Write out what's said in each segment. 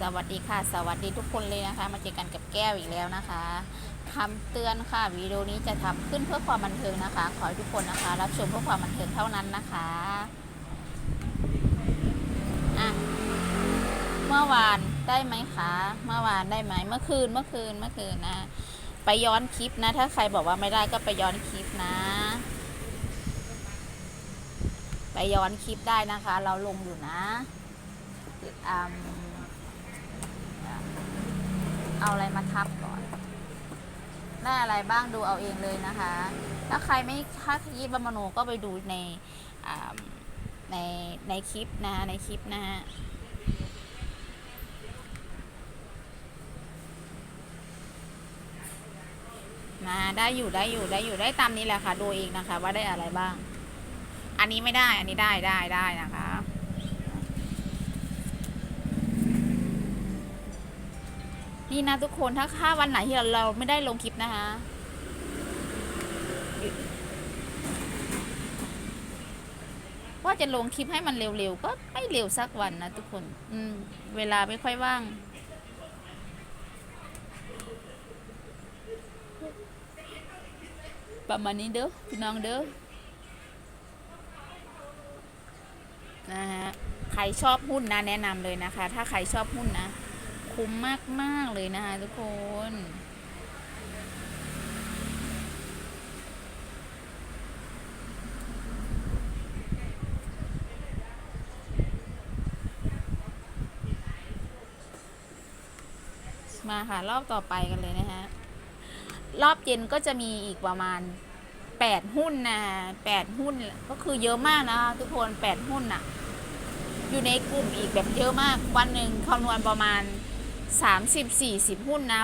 สวัสดีค่ะ สวัสดีทุกคนเลยนะคะ มาเจอกันกับแก้วอีกแล้วนะคะคำเตือนค่ะวิดีโอนี้จะทำขึ้นเพื่อความบันเทิงนะคะ ขอให้ทุกคนนะคะ รับชมเพื่อความบันเทิงเท่านั้นนะคะอะเมื่อวานได้ไหมคะ เมื่อวานได้ไหมเมื่อคืนเมื่อคืนเมื่อคืนนะ ไปย้อนคลิปนะ ถ้าใครบอกว่าไม่ได้ก็ไปย้อนคลิปนะ ไปย้อนคลิปได้นะคะ เราลงอยู่นะอืม เอาอะไรมาทับก่อนได้อะไรบ้างดูเอาเองเลยนะคะ ถ้าใครไม่ถ้าคิดว่ามโนก็ไปดูในในในคลิปนะในคลิปนะฮะมาได้อยู่ได้อยู่ได้อยู่ได้ตามนี้แหละค่ะ ดูเองนะคะ ว่าได้อะไรบ้าง อันนี้ไม่ได้อันนี้ได้ได้ได้นะคะ นี่นะทุกคนถ้าค่าวันไหนที่เราเราไม่ได้ลงคลิปนะคะว่าจะลงคลิปให้มันเร็วๆก็ไม่เร็วสักวันนะทุกคน อืม เวลาไม่ค่อยว่างประมาณนี้เด้อพี่น้องเด้อนะฮะใครชอบหุ้นนะแนะนำเลยนะคะ ถ้าใครชอบหุ้นนะ คุ้มมากมาก ๆ เลยนะคะทุกคนมาค่ะ รอบต่อไปกันเลยนะฮะ รอบเย็นก็จะมีอีกประมาณ 8 หุ้นนะ8หุ้นก็คือเยอะมากนะทุกคน 8 หุ้นน่ะอยู่ในกลุ่มอีกแบบเยอะมากวันหนึ่งคำนวณประมาณ 30 40 หุ้นนะ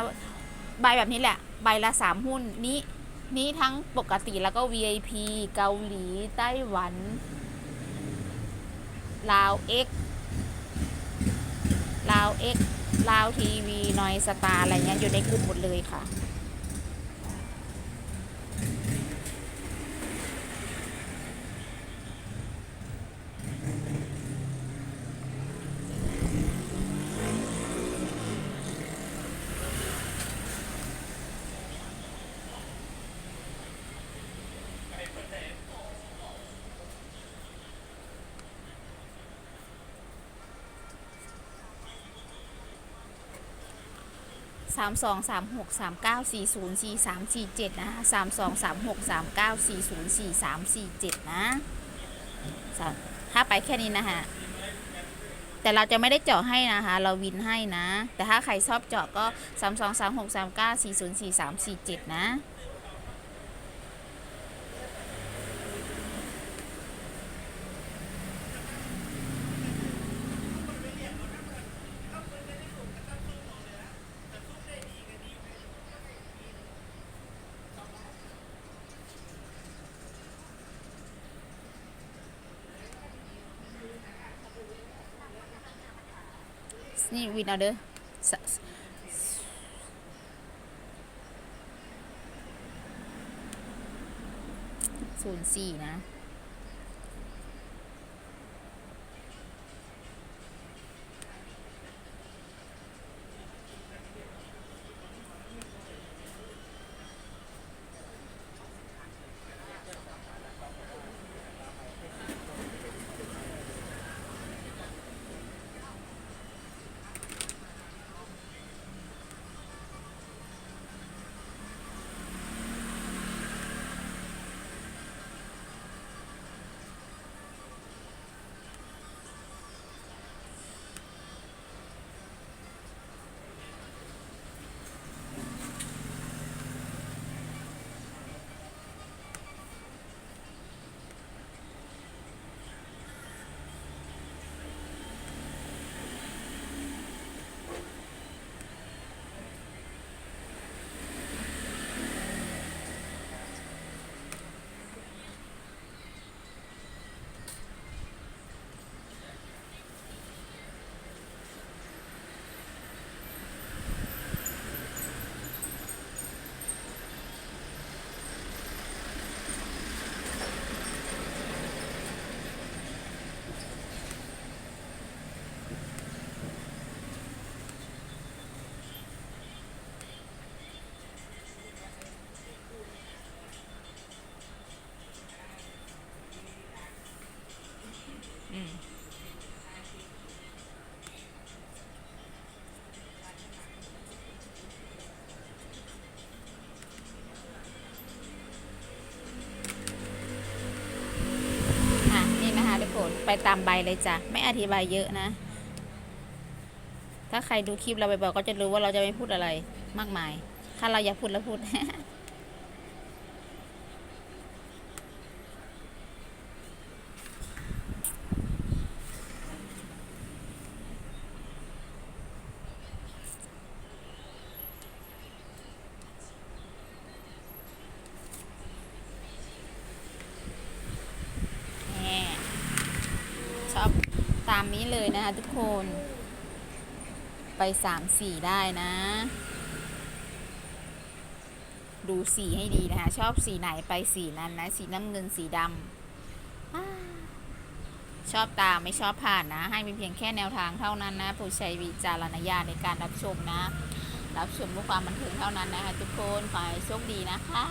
ใบแบบนี้แหละ ใบละ 3 หุ้นนี้นี้ทั้งปกติแล้วก็ VIP เกาหลี ไต้หวัน ลาว X ลาว X ลาวทีวีนอยสตาร์อะไรเงี้ยอยู่ในกลุ่มหมดเลยค่ะ สามสองสามหกสามเก้าสี่ศูนย์สี่สามสี่เจ็ดนะคะสามสองสามหกสามเก้าสี่ศูนย์สี่สามสี่เจ็ดนะถ้าไปแค่นี้นะคะแต่เราจะไม่ได้เจาะให้นะคะ เราวินให้นะ แต่ถ้าใครชอบเจาะก็สามสองสามหกสามเก้าสี่ศูนย์สี่สามสี่เจ็ดนะ นี่วินเอาเด้อศูนย์สี่นะ ไปตามใบเลยจ้ะ ไม่อธิบายเยอะนะ ถ้าใครดูคลิปเราบ่อยๆก็จะรู้ว่าเราจะไม่พูดอะไรมากมาย ถ้าเราอยากพูดแล้วพูด แน่ชอบตาม นะคะทุกคน ไปสามสีได้นะ ดูสีให้ดีนะคะ ชอบสีไหนไปสีนั้นนะ สีน้ำเงินสีดำอชอบตามไม่ชอบผ่านนะ ให้เป็นเพียงแค่แนวทางเท่านั้นนะผู้ใช้วิจารณญาณในการรับชมนะ รับชมเพื่อความบันเทิงเท่านั้นนะคะทุกคนขอให้โชคดีนะคะ